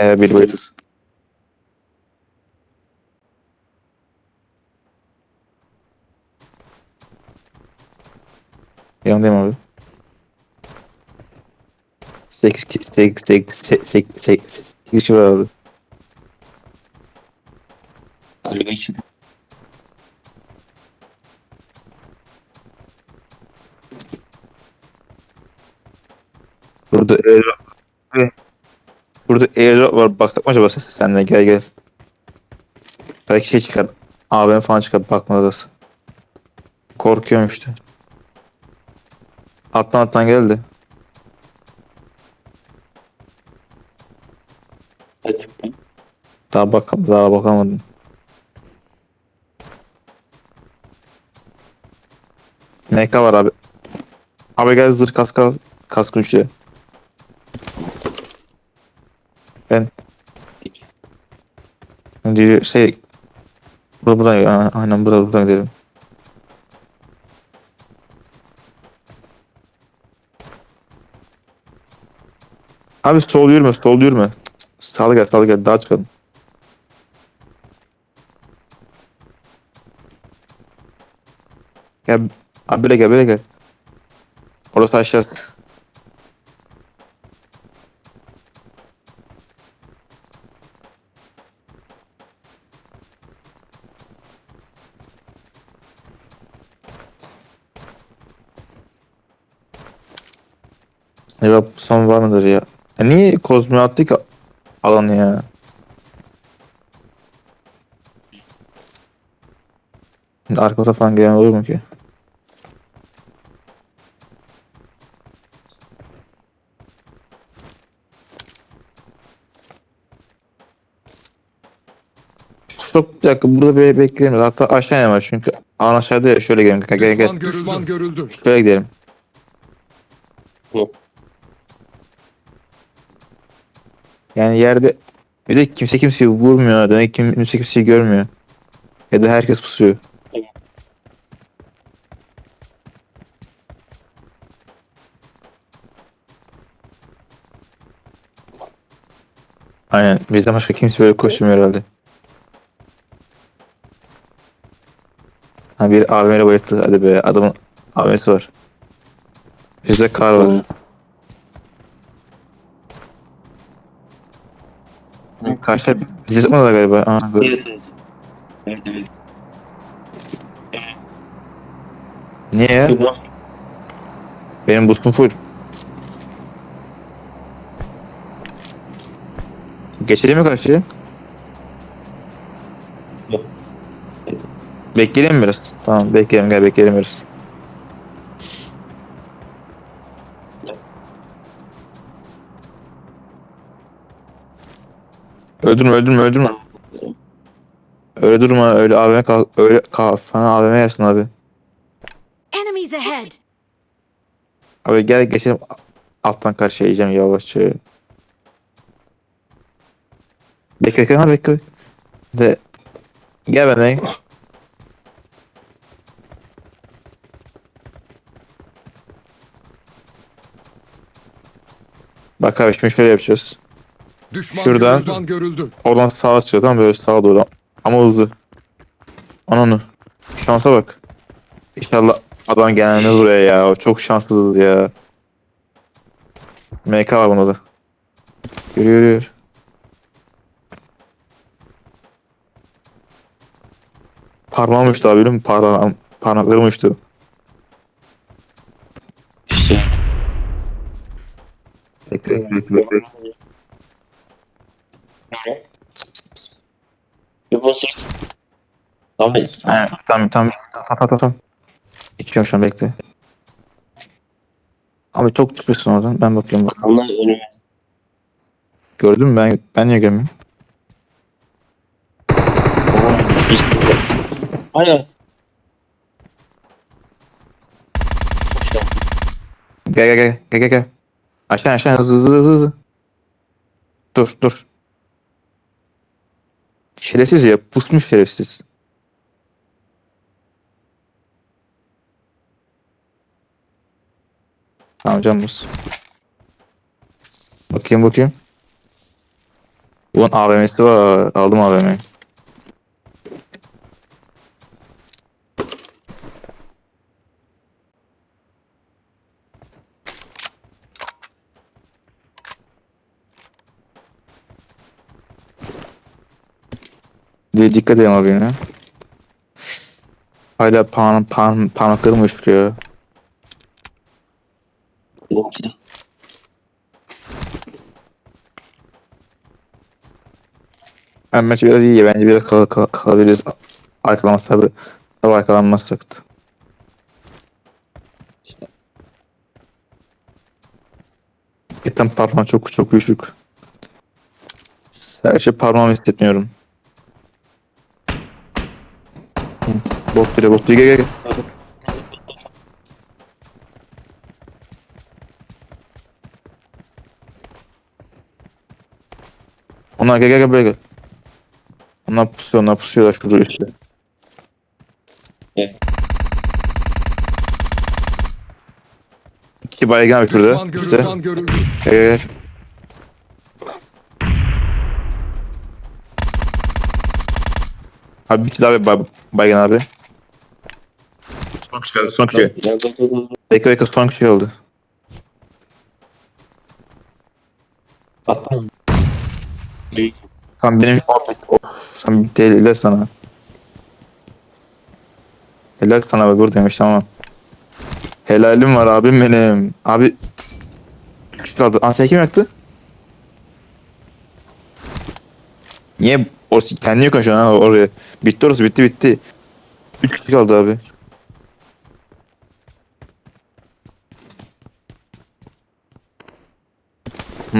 Ee, bir bayıtız. Yanındayım abi. 8 8 8 8 8 kişi var abi. Galiba iki. Burada. Burada airdrop var. Baksak mı acaba sen de gel gel. Belki şey çıkar. AVM falan çıkar bakma odası. Korkuyorum işte. Alttan alttan geldi. Açıktan. Daha bak daha bakamadım. MK var abi. Abi gel zırh kask. Kask güçlü. Ben. Diyor şey Burada buradan ya, aynen burada buradan gidelim. Abi sol yürüme, sol yürüme. Sağ gel, sağ gel, daha çıkalım. Gel, abi böyle gel, böyle gel. Orası aşağısı. Acaba son var mıdır ya? ya niye kozmetik alanı ya? Arkamıza falan gelen olur mu ki? Çok bir dakika burada bir bekleyelim. Hatta aşağıya var çünkü alan aşağıda ya şöyle gelin. Gel gel gel. Düşman görüldü. Şöyle gidelim. Yok. Yani yerde bir de kimse kimseyi vurmuyor. Demek ki kimse kimseyi görmüyor. Ya da herkes pusuyor. Aynen. Bizden başka kimse böyle koşmuyor herhalde. Ha bir AVM'yle bayılttı. Hadi be. Adamın AVM'si var. Bizde kar var. Karşıda bir mi var galiba? Aa. Evet evet. Evet evet. Niye ya? Benim boostum full. Geçelim mi karşıya? Bekleyelim mi biraz? Tamam bekleyelim gel bekleyelim biraz. Öldürme öldürme öldürme. Öyle durma öyle AVM kalk öyle kalk falan AVM yersin abi. Enemies ahead! Abi gel geçelim alttan karşıya yiyeceğim yavaşça. Bekle bekle ha bekle. De gel benden. Bak abi şimdi şöyle yapacağız. Düşman Şuradan. Görüldü. Oradan sağa çıkıyor tamam böyle sağa doğru. Ama hızlı. Ananı. Şansa bak. İnşallah adam gelmez buraya ya. Çok şanssızız ya. MK var bunda da. Yürü yürü yürü. Parmağım uçtu abi biliyor musun? Parmağım, parmaklarım uçtu. İşte. Bekle bekle bekle. Bir basıyor. Abi. Aynen, tamam tamam tamam tamam tamam. İçiyorum şu an bekle. Abi çok çıkıyorsun oradan. Ben bakıyorum bak. Onlar önüme. Gördün mü ben ben niye görmüyorum? Hayır. Gel gel gel gel gel gel. Aşağı aşağı hızlı hızlı hızlı hızlı. Dur dur. Şerefsiz ya pusmuş şerefsiz. Tamam canımız. Bakayım bakayım. Bunun AVM'si var. Aldım AVM'yi. Diye dikkat edin abi yine. Hala pan, pan, parmaklarım uyuşturuyor. Benimki. Ben maçı biraz iyi. Bence biraz kal, kal, kalabiliriz. Arkalamaz tabi. Tabi arkalanmazsak da. Etten parmağım çok çok uyuşuk. Her şey parmağımı hissetmiyorum. Bok dire bok dire gel gel. gel. Onlar gel gel gel böyle gel. Onlar pusuyor, onlar pusuyorlar şurada üstte. Evet. İki baygın abi şurada. Düşman görüldü. Üstte. Düşman görüldü. Gel gel gel. Abi bir kişi daha bay- baygın abi. Son kişi geldi, son kişi. Bekle bekle son kişi oldu. Büyük. Tam benim of sen bir değil helal sana. Helal sana be buradaymış tamam. Helalim var abim benim. Abi kaldı. Aa sen kim yaktı? Niye o kendi yok şu an ha oraya. Bitti orası bitti bitti. Üç kişi kaldı abi.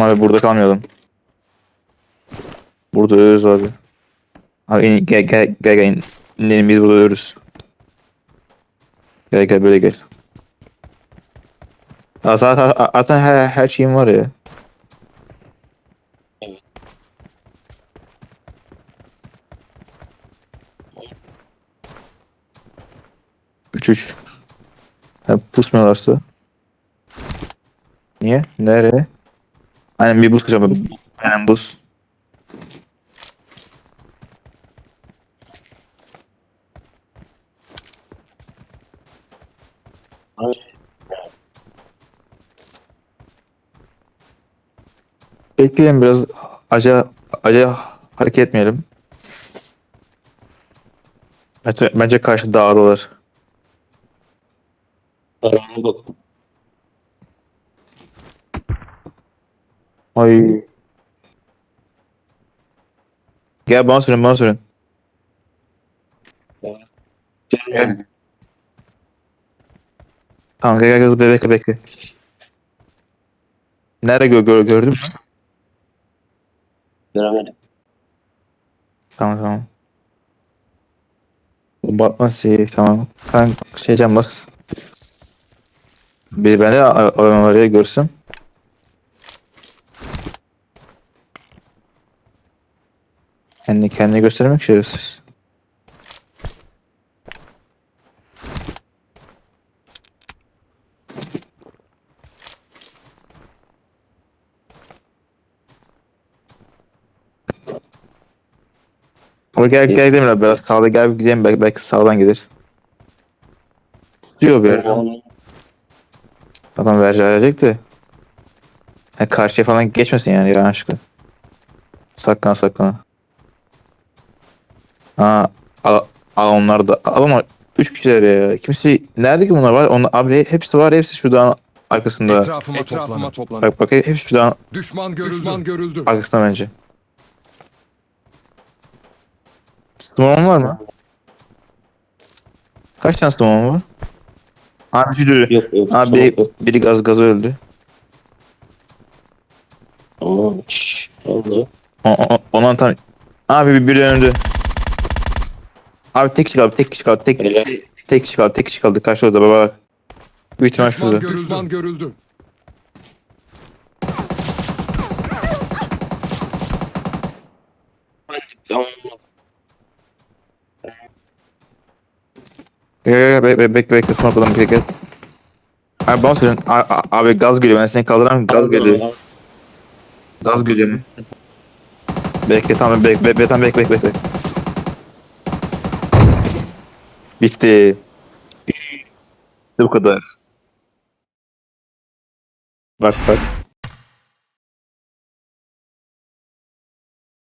Ama burada kalmayalım. Burada ölürüz abi. Abi in, gel gel gel gel in. İnelim biz burada ölürüz. Gel gel böyle gel. Ya zaten, zaten her, her şeyim var ya. Evet. Üç üç. Ha, pusmuyorlarsa. Niye? Nereye? Aynen bir buz kıracağım. Aynen buz. Bekleyelim biraz acı acı hareket etmeyelim. Bence, karşı dağdalar. Arama bak. Ay. Gel bana sürün bana sürün. Gel. Tamam gel gel gel bekle bekle. Nerede gö gö gördün mü? Göremedim. Tamam tamam. Batmaz iyi tamam. Ben şeyden bas. Bir bende adam var ya kendini göstermek şerefsiz. Ama gel gel gidelim biraz biraz sağda gel gidelim belki, belki sağdan gelir. Diyor bir. Adam verci verecek de. Ha, karşıya falan geçmesin yani yanlışlıkla. Saklan saklan. Ha, al, al onlar da. Al ama 3 kişiler ya. Kimse nerede ki bunlar var? Onlar abi hepsi var. Hepsi şu dağın arkasında. Etrafıma, Etrafıma toplanın. Bak bak hepsi şu dağın Düşman görüldü. Düşman görüldü. arkasında bence. Smoke'un var mı? Kaç tane smoke'un var? Abi bir şey Yok yok. Abi biri, biri gaz gazı öldü. Tamam. Şşş. Oldu. O, o, ondan tam... Abi bir biri öldü. Abi tek kişi kaldı, tek kişi kaldı, tek, Helal. tek kişi kaldı, tek kişi kaldı. Karşı odada baba bak. Büyük ihtimal Düşman şurada. görüldü. Düşman görüldü. Gel gel gel bekle bekle bekle smoke'ladım gel gel. Abi bana söyleyin. A- a- Abi gaz geliyor ben seni kaldıramam gaz geliyor. Gaz geliyor. Bekle tamam bekle bekle tamam bekle bekle bekle. Bitti. Bitti bu kadar. Bak bak.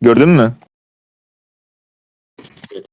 Gördün mü?